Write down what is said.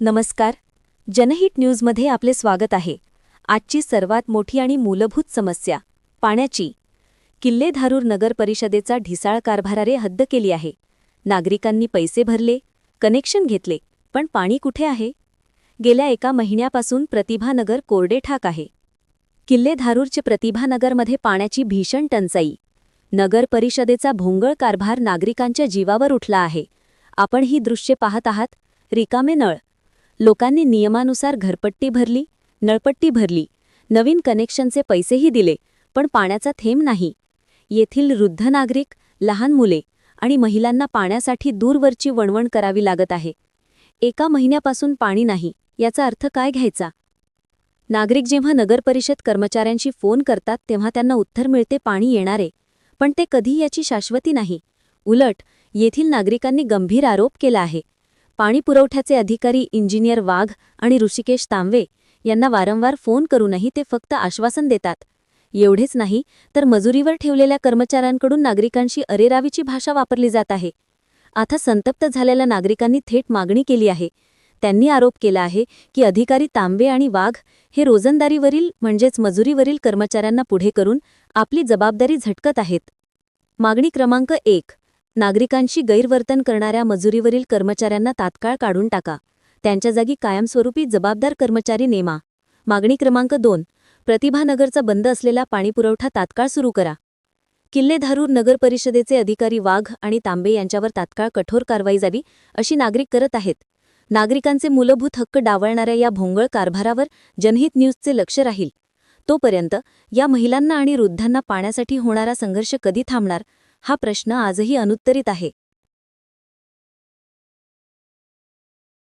नमस्कार. जनहित न्यूजमध्ये आपले स्वागत आहे. आजची सर्वात मोठी आणि मूलभूत समस्या पाण्याची. किल्लेधारूर नगर परिषदेचा ढिसाळ कारभारारे हद्द केली आहे. नागरिकांनी पैसे भरले कनेक्शन घेतले पण पाणी कुठे आहे? गेल्या एका महिन्यापासून प्रतिभानगर कोरडेठाक आहे. किल्लेधारूरचे प्रतिभानगरमध्ये पाण्याची भीषण टंचाई. नगर परिषदेचा भोंगळ कारभार नागरिकांच्या जीवावर उठला आहे. आपण ही दृश्ये पाहत आहात रिकामे नळ. लोकांनी नियमानुसार घरपट्टी भरली नळपट्टी भरली. नवीन कनेक्शनचे पैसेही दिले पण पाण्याचा थेंब नाही. येथील वृद्ध नागरिक लहान मुले आणि महिलांना पाण्यासाठी दूरवरची वणवण करावी लागत आहे. एका महिन्यापासून पाणी नाही याचा अर्थ काय घ्यायचा? नागरिक जेव्हा नगरपरिषद कर्मचाऱ्यांशी फोन करतात तेव्हा त्यांना उत्तर मिळते पाणी येणारे. पण ते कधी याची शाश्वती नाही. उलट येथील नागरिकांनी गंभीर आरोप केला आहे. पाणी पुरवठ्याचे अधिकारी इंजिनियर वाघ आणि ऋषिकेश तांबे यांना वारंवार फोन करूनही ते फक्त आश्वासन देतात. एवढेच नाही तर मजुरीवर ठेवलेल्या कर्मचाऱ्यांकडून नागरिकांशी अरेरावीची भाषा वापरली जात आहे. आता संतप्त झालेल्या नागरिकांनी थेट मागणी केली आहे. त्यांनी आरोप केला आहे की अधिकारी तांबे आणि वाघ हे रोजंदारीवरील म्हणजेच मजुरीवरील कर्मचाऱ्यांना पुढे करून आपली जबाबदारी झटकत आहेत. मागणी क्रमांक एक. नागरिकांशी गैरवर्तन करणाऱ्या मजुरीवरील कर्मचाऱ्यांना तात्काळ काढून टाका. त्यांच्या जागी कायमस्वरूपी जबाबदार कर्मचारी नेमा. मागणी क्रमांक दोन. प्रतिभानगरचा बंद असलेला पाणीपुरवठा तात्काळ सुरू करा. किल्लेधारूर नगर परिषदेचे अधिकारी वाघ आणि तांबे यांच्यावर तात्काळ कठोर कारवाई जावी अशी नागरिक करत आहेत. नागरिकांचे मूलभूत हक्क डावळणाऱ्या या भोंगळ कारभारावर जनहित न्यूजचे लक्ष राहील. तोपर्यंत या महिलांना आणि वृद्धांना पाण्यासाठी होणारा संघर्ष कधी थांबणार? हा प्रश्न आजही अनुत्तरित आहे.